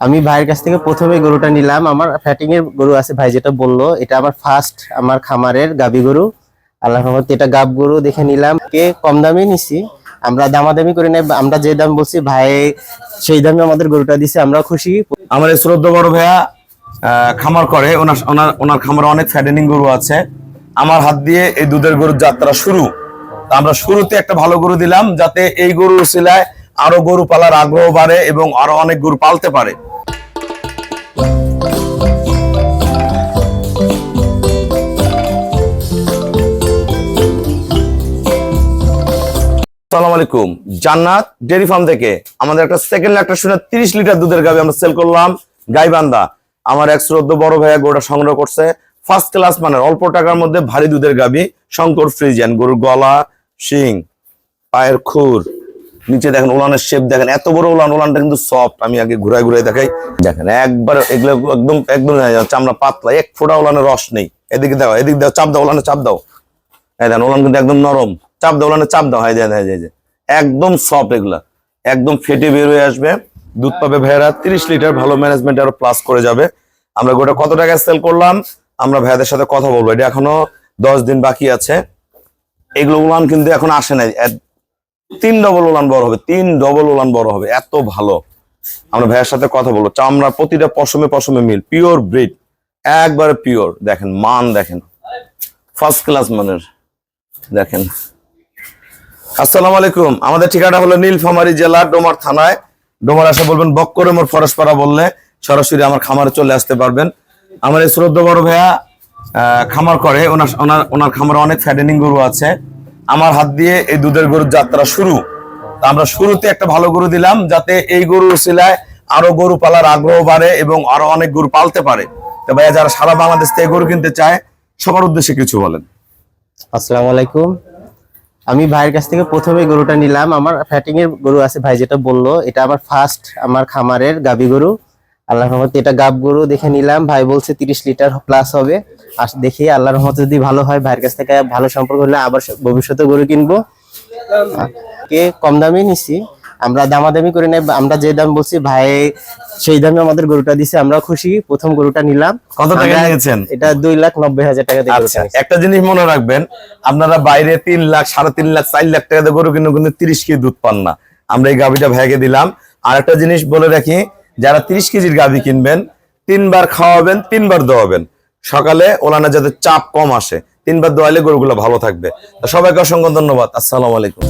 আমি ভাইয়ের কাছ থেকে প্রথমে গরুটা নিলাম। আমার ফ্যাটিং এর গরু আছে ভাই যেটা বলল, এটা আমার ফার্স্ট আমার খামারের গাবি গরু। আল্লাহ এটা গাব গরু দেখে নিলাম। কে কম দামে নিছি, আমরা দামাদামি করে নেই, আমরা যে দাম বলছি ভাই সেই দামে আমাদের গরুটা দিছে আমরা খুশি। আমার শ্রদ্ধা বড় ভাইয়া খামার করে, ওনার ওনার ওনার খামারে অনেক ফ্যাটেনিং গরু আছে। আমার হাত দিয়ে এই দুধের গরুর যাত্রা শুরু। আমরা শুরুতে একটা ভালো গরু দিলাম, যাতে এই গরুর শিলায় আরও গরু পালার আগ্রহ বাড়ে এবং আরও অনেক গরু পালতে পারে। আসসালামু আলাইকুম। জান্নাত ডেয়ারি ফার্ম থেকে আমাদের একটা সেকেন্ড একটা শুনে তিরিশ লিটার দুধের গাবি আমরা সেল করলাম গাইবান্ধা। আমার এক শ্রদ্ধ বড় ভাইয়া গরুটা সংগ্রহ করছে। ফার্স্ট ক্লাস মানের অল্প টাকার মধ্যে ভারী দুধের গাবি শঙ্কর ফ্রিজিয়ান, গরুর গলা, শিং, পায়ের খুর। নিচে দেখেন উলানের শেপ দেখেন, এত বড় উলান, উলানটা কিন্তু সফট আমি আগে ঘুরাই ঘুরাই দেখাই। দেখেন, একবার এগুলো একদম একদম চামড়া পাতলা, এক ফোঁটা উলানের রস নেই। এদিকে দাও এদিকে দাও, চাপ দাও উলানে চাপ দাও। হ্যাঁ দেখেন ওলান কিন্তু একদম নরম। চাপ দাও ওলানে চাপ দাও। হয় যায় একদম সফট এগুলা। একদম ফেটে বের হয়ে আসবে। দুধ পাবে ভাইয়েরা তিরিশ লিটার, ভালো ম্যানেজমেন্ট আরও প্লাস করে যাবে। আমরা গোটা কত টাকায় সেল করলাম? আমরা ভাইয়াদের সাথে কথা বলব। এটা এখনও দশ দিন বাকি আছে। এগুলো উলান কিন্তু এখন আসে নাই। তিন ডবল উলান বড় হবে, তিন ডবল উলান বড় হবে, এত ভালো। আমরা ভাইয়ের সাথে কথা বলব চামড়া প্রতিটা পশমে পশমে মিল পিওর ব্রিড একবারে পিওর দেখেন, মান দেখেন ফার্স্ট ক্লাস মানের, দেখেন। আসসালামু আলাইকুম, আমাদের ঠিকানা হলো নীলফামারী জেলা, ডোমার থানায়। ডোমার আসা বলবেন, বক্করে মোর ফরেশপাড়া বললে সরাসরি আমার খামারে চলে আসতে পারবেন। আমার এই শ্রদ্ধ বড় ভাইয়া খামার করে, ওনার ওনার খামারে অনেক ফ্যাডেনিং গরু আছে। আমার হাত দিয়ে এই দুধের গরুর যাত্রা শুরু। আমরা শুরুতে একটা ভালো গরু দিলাম যাতে এই গরু শিলায় আরও গরু পালার আগ্রহ বাড়ে এবং আরও অনেক গরু পালতে পারে। তো ভাইয়া, যারা সারা বাংলাদেশ থেকে গরু কিনতে চায়, সবার উদ্দেশ্যে কিছু বলেন। আসসালামু আলাইকুম। আমি ভাইয়ের কাছ থেকে প্রথমে গরুটা নিলাম। আমার ফ্যাটিং এর গরু আছে ভাই যেটা বলল, এটা আমার ফার্স্ট আমার খামারের গাবি গরু। আল্লাহ রহমতে এটা গাব গরু দেখে নিলাম। ভাই বলছে তিরিশ লিটার প্লাস হবে। আর দেখি আল্লাহ রহমতে যদি ভালো হয় ভাইয়ের কাছ থেকে ভালো সম্পর্ক হলে আবার ভবিষ্যতে গরু কিনবো। কে কম দামে নিছি। আমরা দামাদামি করে নেই আমরা যে দাম বলছি ভাই সেই দামে আমাদের গরুটা দিছে আমরা খুশি। প্রথম গরুটা নিলাম। কত টাকা নিয়েছেন? এটা দুই লাখ নব্বই হাজার টাকা দিয়ে আচ্ছা একটা জিনিস মনে রাখবেন আপনারা বাইরে তিন লাখ সাড়ে তিন লাখ চার লাখ টাকা দিয়ে গরু কিনে কিন্তু তিরিশ কেজি দুধ পান না। আমরা এই গাভিটা ভেগে দিলাম। আর একটা জিনিস বলে রাখি যারা তিরিশ কেজির গাভী কিনবেন, তিনবার খাওয়াবেন, তিনবার দোয়াবেন। সকালে ওলানা যাতে চাপ কম আসে, তিনবার দোয়ালে গরুগুলো ভালো থাকবে। সবাইকে অসংখ্য ধন্যবাদ। আসসালাম আলাইকুম।